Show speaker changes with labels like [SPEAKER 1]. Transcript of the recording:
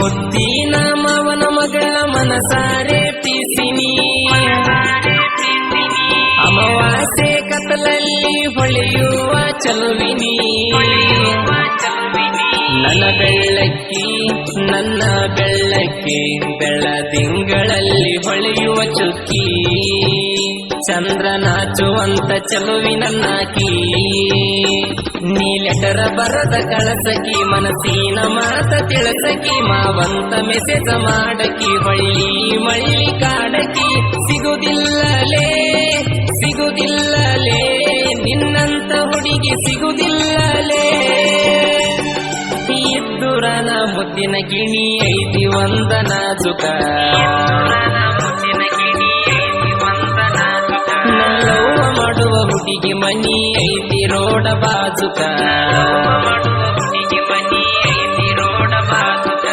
[SPEAKER 1] ಮುದ್ದಿನ ಮಾವನ ಮಗಳ ಮನಸಾರೆ ಪ್ರೀತಿನಿ ಅಮಾವಾಸ್ಯೆ ಕತ್ತಲಲ್ಲಿ ಹೊಳೆಯುವ ಚಲುವಿನಿ. ನನ್ನ ಬೆಳ್ಳಕ್ಕಿ ನನ್ನ ಬೆಳ್ಳಕ್ಕಿ ಬೆಳ್ಳದಿಂಗಳಲ್ಲಿ ಹೊಳೆಯುವ ಚುಕ್ಕಿ. ಚಂದ್ರ ನಾಚುವಂತ ಚಲುವಿ ಲೆಟರ ಬರದ ಕಳಸಕಿ ಮನಸ್ಸಿನ ಮಾತ ತಿಳಸಕಿ ಮಾವಂತ ಮೆಸೇಜ ಮಾಡಕಿ ಹೊಳ್ಳಿ ಮಳಿ ಕಾಡಕಿ, ಸಿಗುದಿಲ್ಲಲೇ ಸಿಗುದಿಲ್ಲಲೇ, ನಿನ್ನಂತ ಹುಡುಗಿ ಸಿಗುದಿಲ್ಲಲೇ. ಇದ್ದುರನ ಮುದ್ದಿನ ಗಿಣಿ ಐತಿ, ವಂದನಾ ನಾಜುಕ ಮಾಡುವ ಹುಡುಗಿ ಮನಿ ಐತಿ ರೋಡ ಬಾಜುಕ